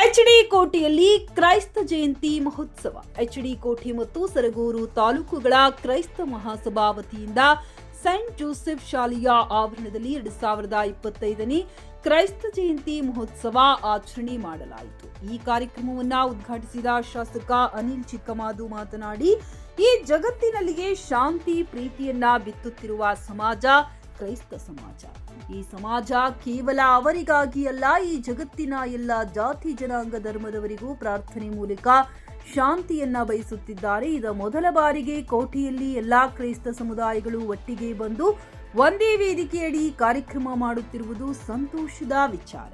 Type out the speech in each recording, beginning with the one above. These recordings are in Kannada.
ಎಚ್ಡಿ ಕೋಟೆಯಲ್ಲಿ ಕ್ರೈಸ್ತ ಜಯಂತಿ ಮಹೋತ್ಸವ. ಎಚ್ ಡಿ ಕೋಟೆ ಮತ್ತು ಸರಗೂರು ತಾಲೂಕುಗಳ ಕ್ರೈಸ್ತ ಮಹಾಸಭಾ ವತಿಯಿಂದ ಸೆಂಟ್ ಜೋಸೆಫ್ ಶಾಲೆಯ ಆವರಣದಲ್ಲಿ ಎರಡು ಸಾವಿರದ ಇಪ್ಪತ್ತೈದನೇ ಕ್ರೈಸ್ತ ಜಯಂತಿ ಮಹೋತ್ಸವ ಆಚರಣೆ ಮಾಡಲಾಯಿತು. ಈ ಕಾರ್ಯಕ್ರಮವನ್ನು ಉದ್ಘಾಟಿಸಿದ ಶಾಸಕ ಅನಿಲ್ ಚಿಕ್ಕಮಾದು ಮಾತನಾಡಿ, ಈ ಜಗತ್ತಿನಲ್ಲಿಯೇ ಶಾಂತಿ, ಪ್ರೀತಿಯನ್ನ ಬಿತ್ತುತ್ತಿರುವ ಸಮಾಜ ಕ್ರೈಸ್ತ ಸಮಾಜ. ಈ ಸಮಾಜ ಕೇವಲ ಅವರಿಗಾಗಿ ಅಲ್ಲ, ಈ ಜಗತ್ತಿನ ಎಲ್ಲ ಜಾತಿ ಜನಾಂಗ ಧರ್ಮದವರಿಗೂ ಪ್ರಾರ್ಥನೆ ಮೂಲಕ ಶಾಂತಿಯನ್ನ ಬಯಸುತ್ತಿದ್ದಾರೆ. ಇದ ಮೊದಲ ಬಾರಿಗೆ ಕೋಟಿಯಲ್ಲಿ ಎಲ್ಲಾ ಕ್ರೈಸ್ತ ಸಮುದಾಯಗಳು ಒಟ್ಟಿಗೆ ಬಂದು ಒಂದೇ ವೇದಿಕೆಯಡಿ ಕಾರ್ಯಕ್ರಮ ಮಾಡುತ್ತಿರುವುದು ಸಂತೋಷದ ವಿಚಾರ.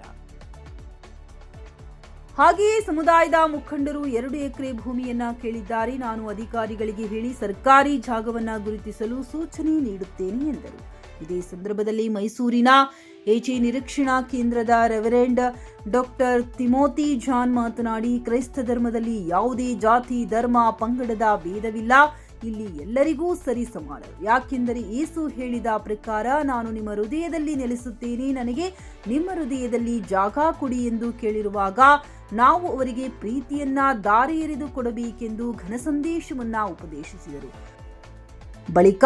ಹಾಗೆಯೇ ಸಮುದಾಯದ ಮುಖಂಡರು ಎರಡು ಎಕರೆ ಭೂಮಿಯನ್ನ ಕೇಳಿದ್ದಾರೆ. ನಾನು ಅಧಿಕಾರಿಗಳಿಗೆ ಹೇಳಿ ಸರ್ಕಾರಿ ಜಾಗವನ್ನ ಗುರುತಿಸಲು ಸೂಚನೆ ನೀಡುತ್ತೇನೆ ಎಂದರು. ಇದೇ ಸಂದರ್ಭದಲ್ಲಿ ಮೈಸೂರಿನ ಎಜಿ ನಿರೀಕ್ಷಣಾ ಕೇಂದ್ರದ ರೆವರೆಂಡ್ ಡಾಕ್ಟರ್ ತಿಮೋತಿ ಜಾನ್ ಮಾತನಾಡಿ, ಕ್ರೈಸ್ತ ಧರ್ಮದಲ್ಲಿ ಯಾವುದೇ ಜಾತಿ, ಧರ್ಮ, ಪಂಗಡದ ಭೇದವಿಲ್ಲ. ಇಲ್ಲಿ ಎಲ್ಲರಿಗೂ ಸರಿ ಸಮಾನರು. ಯಾಕೆಂದರೆ ಏಸು ಹೇಳಿದ ಪ್ರಕಾರ ನಾನು ನಿಮ್ಮ ಹೃದಯದಲ್ಲಿ ನೆಲೆಸುತ್ತೇನೆ. ನನಗೆ ನಿಮ್ಮ ಹೃದಯದಲ್ಲಿ ಜಾಗ ಕೊಡಿ ಎಂದು ಕೇಳಿರುವಾಗ ನಾವು ಅವರಿಗೆ ಪ್ರೀತಿಯನ್ನ ದಾರಿ ಎರೆದು ಕೊಡಬೇಕೆಂದು ಘನ ಸಂದೇಶವನ್ನ ಉಪದೇಶಿಸಿದರು. ಬಳಿಕ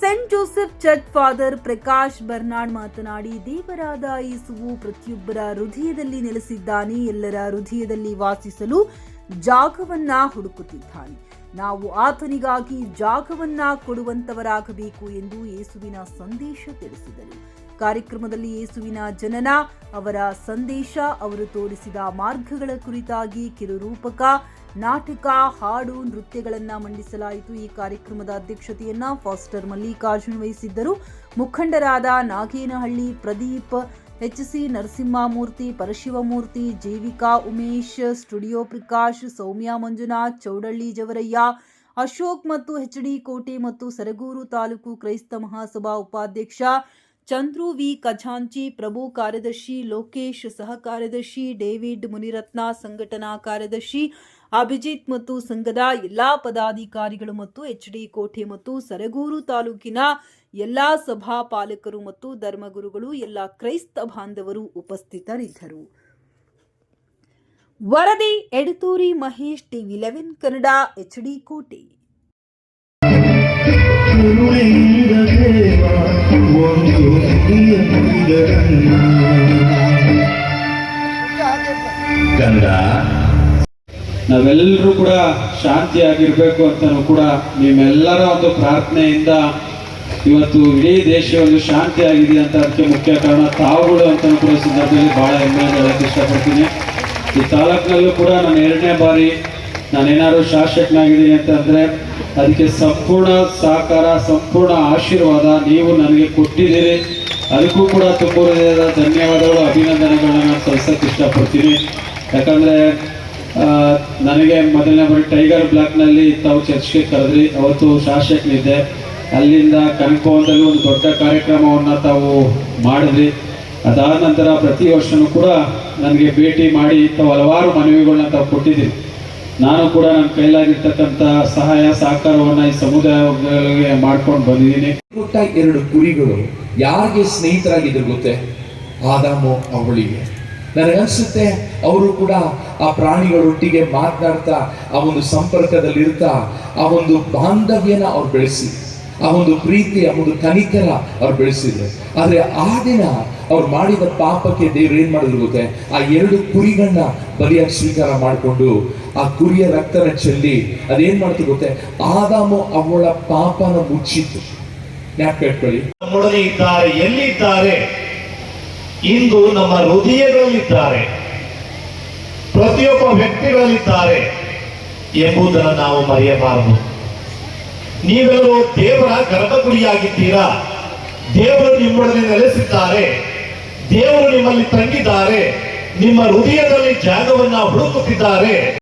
saint Joseph church father Prakash Bernard ಮಾತನಾಡಿ, ದೇವರಾದ ಯೇಸುವು ಪ್ರತಿಯೊಬ್ಬರ ಹೃದಯದಲ್ಲಿ ನೆಲೆಸಿದ್ದಾನೆ, ಎಲ್ಲರ ಹೃದಯದಲ್ಲಿ ವಾಸಿಸಲು ಜಾಗವನ್ನ ಹುಡುಕುತ್ತಿದ್ದಾನೆ. ನಾವು ಆತನಿಗಾಗಿ ಜಾಗವನ್ನ ಕೊಡುವಂತವರಾಗಬೇಕು ಎಂದು ಯೇಸುವಿನ ಸಂದೇಶ ತಿಳಿಸಿದರು. ಕಾರ್ಯಕ್ರಮದಲ್ಲಿ ಯೇಸುವಿನ ಜನನ, ಅವರ ಸಂದೇಶ, ಅವರು ತೋರಿಸಿದ ಮಾರ್ಗಗಳ ಕುರಿತಾಗಿ ಕಿರುರೂಪಕ ನಾಟಕ, ಹಾಡು, ನೃತ್ಯಗಳನ್ನು ಮಂಡಿಸಲಾಯಿತು. ಈ ಕಾರ್ಯಕ್ರಮದ ಅಧ್ಯಕ್ಷತೆಯನ್ನ ಫಾಸ್ಟರ್ ಮಲ್ಲಿಕಾರ್ಜುನ್ ವಹಿಸಿದ್ದರು. ಮುಖಂಡರಾದ Nagenahalli, Pradeep, H C Narasimhamurthy, Parashivamurthy, Jeevika Umesh, studio Prakash, Soumya Manjunath, Chowdahalli Javaraiah, Ashok ಮತ್ತು ಎಚ್ಡಿ ಕೋಟೆ ಮತ್ತು ಸರಗೂರು ತಾಲೂಕು ಕ್ರೈಸ್ತ ಮಹಾಸಭಾ ಉಪಾಧ್ಯಕ್ಷ ಚಂದ್ರು ವಿ. ಖಜಾಂಚಿ, ಪ್ರಭು ಕಾರ್ಯದರ್ಶಿ ಲೋಕೇಶ್, ಸಹ ಕಾರ್ಯದರ್ಶಿ ಡೇವಿಡ್ ಮುನಿರತ್ನ, ಸಂಘಟನಾ ಕಾರ್ಯದರ್ಶಿ ಅಭಿಜಿತ್ ಮತ್ತು ಸಂಘದ ಎಲ್ಲಾ ಪದಾಧಿಕಾರಿಗಳು ಮತ್ತು ಎಚ್ ಡಿ ಕೋಟೆ ಮತ್ತು ಸರಗೂರು ತಾಲೂಕಿನ ಎಲ್ಲಾ ಸಭಾ ಪಾಲಕರು ಮತ್ತು ಧರ್ಮಗುರುಗಳು, ಎಲ್ಲ ಕ್ರೈಸ್ತ ಬಾಂಧವರು ಉಪಸ್ಥಿತರಿದ್ದರು. ವರದಿ, Edathuri Mahesh TV eleven Kannada H D Kote. ನಾವೆಲ್ಲರೂ ಕೂಡ ಶಾಂತಿಯಾಗಿರ್ಬೇಕು ಅಂತಲೂ ಕೂಡ ನಿಮ್ಮೆಲ್ಲರ ಒಂದು ಪ್ರಾರ್ಥನೆಯಿಂದ ಇವತ್ತು ಇಡೀ ದೇಶ ಒಂದು ಶಾಂತಿ ಆಗಿದೆ ಅಂತ ಅದಕ್ಕೆ ಮುಖ್ಯ ಕಾರಣ ತಾವುಗಳು ಅಂತ ಕೂಡ ಸಂದರ್ಭದಲ್ಲಿ ಬಹಳ ಹೆಮ್ಮೆಯಿಂದ ಹೇಳಕ್ಕೆ ಇಷ್ಟಪಡ್ತೀನಿ. ಈ ತಾಲೂಕಿನಲ್ಲೂ ಕೂಡ ನಾನು ಎರಡನೇ ಬಾರಿ ನಾನೇನಾದ್ರು ಶಾಸಕನಾಗಿದ್ದೀನಿ ಅಂತಂದರೆ ಅದಕ್ಕೆ ಸಂಪೂರ್ಣ ಸಹಕಾರ, ಸಂಪೂರ್ಣ ಆಶೀರ್ವಾದ ನೀವು ನನಗೆ ಕೊಟ್ಟಿದ್ದೀರಿ. ಅದಕ್ಕೂ ಕೂಡ ತುಂಬ ಧನ್ಯವಾದಗಳು, ಅಭಿನಂದನೆಗಳನ್ನ ನಾನು ಸಲ್ಸಕ್ಕೆ ಇಷ್ಟಪಡ್ತೀನಿ. ಯಾಕಂದ್ರೆ ನನಗೆ ಮೊದಲನೇ ಬಾರಿ ಟೈಗರ್ ಬ್ಲಾಕ್ನಲ್ಲಿ ತಾವು ಚರ್ಚ್ಗೆ ಕರೆದ್ರಿ. ಅವತ್ತು ಶಾಸಕನಿದ್ದೆ. ಅಲ್ಲಿಂದ ಕನಕಭವನದಲ್ಲಿ ಒಂದು ದೊಡ್ಡ ಕಾರ್ಯಕ್ರಮವನ್ನು ತಾವು ಮಾಡಿದ್ರಿ. ಅದಾದ ನಂತರ ಪ್ರತಿ ವರ್ಷವೂ ಕೂಡ ನನಗೆ ಭೇಟಿ ಮಾಡಿ ತಾವು ಹಲವಾರು ಮನವಿಗಳನ್ನ ತಾವು ಕೊಟ್ಟಿದ್ದೀರಿ. ನಾನು ಕೂಡ ನನ್ನ ಕೈಲಾಗಿರ್ತಕ್ಕಂಥ ಸಹಾಯ, ಸಹಕಾರವನ್ನು ಈ ಸಮುದಾಯ ಮಾಡ್ಕೊಂಡು ಬಂದಿದ್ದೀನಿ. ಪುಟ್ಟ ಎರಡು ಕುರಿಗಳು ಯಾರಿಗೆ ಸ್ನೇಹಿತರಾಗಿದ್ರು ಗೊತ್ತೆ? ಆದಾಮು, ಅವಳಿಗೆ. ನನಗನ್ಸುತ್ತೆ, ಅವರು ಕೂಡ ಆ ಪ್ರಾಣಿಗಳೊಟ್ಟಿಗೆ ಮಾತನಾಡ್ತಾ, ಆ ಒಂದು ಸಂಪರ್ಕದಲ್ಲಿ ಇರ್ತಾ ಆ ಒಂದು ಬಾಂಧವ್ಯನ ಅವ್ರು ಬೆಳೆಸಿ, ಆ ಒಂದು ಪ್ರೀತಿ, ಆ ಒಂದು ಕನಿಕರ ಅವ್ರು ಬೆಳೆಸಿದ್ರು. ಆದ್ರೆ ಆ ದಿನ ಅವ್ರು ಮಾಡಿದ ಪಾಪಕ್ಕೆ ದೇವ್ರು ಏನ್ ಮಾಡಿದ್ರು ಗೊತ್ತೆ? ಆ ಎರಡು ಕುರಿಗಳನ್ನ ಬಲಿಯಾಗಿ ಸ್ವೀಕಾರ ಮಾಡಿಕೊಂಡು ಆ ಕುರಿಯ ರಕ್ತನ ಚೆಲ್ಲಿ ಅದೇನ್ ಮಾಡ್ತು ಗೊತ್ತೆ? ಆದಾಮು ಅವಳ ಪಾಪನ ಮುಚ್ಚಿತ್ತು. ಜ್ಞಾಪಕ ಇಟ್ಕೊಳ್ಳಿ ನಮ್ಮೊಡನೆ ಇದ್ದಾರೆ, ಎಲ್ಲಿದ್ದಾರೆ? ಇಂದು ನಮ್ಮ ಹೃದಯಗಳಲ್ಲಿದ್ದಾರೆ ಪ್ರತಿಯೊಬ್ಬ ವ್ಯಕ್ತಿಗಳಲ್ಲಿದ್ದಾರೆ ಎಂಬುದನ್ನು ನಾವು ಮರೆಯಬಾರದು. ನೀವೆಲ್ಲರೂ ದೇವರ ಗರ್ಭಗುಡಿಯಾಗಿದ್ದೀರಾ? ದೇವರು ನಿಮ್ಮೊಡನೆ ನೆಲೆಸಿದ್ದಾರೆ. ದೇವರು ನಿಮ್ಮಲ್ಲಿ ತಂಗಿದ್ದಾರೆ. ನಿಮ್ಮ ಹೃದಯದಲ್ಲಿ ಜಾಗವನ್ನ ಹುಡುಕುತ್ತಿದ್ದಾರೆ.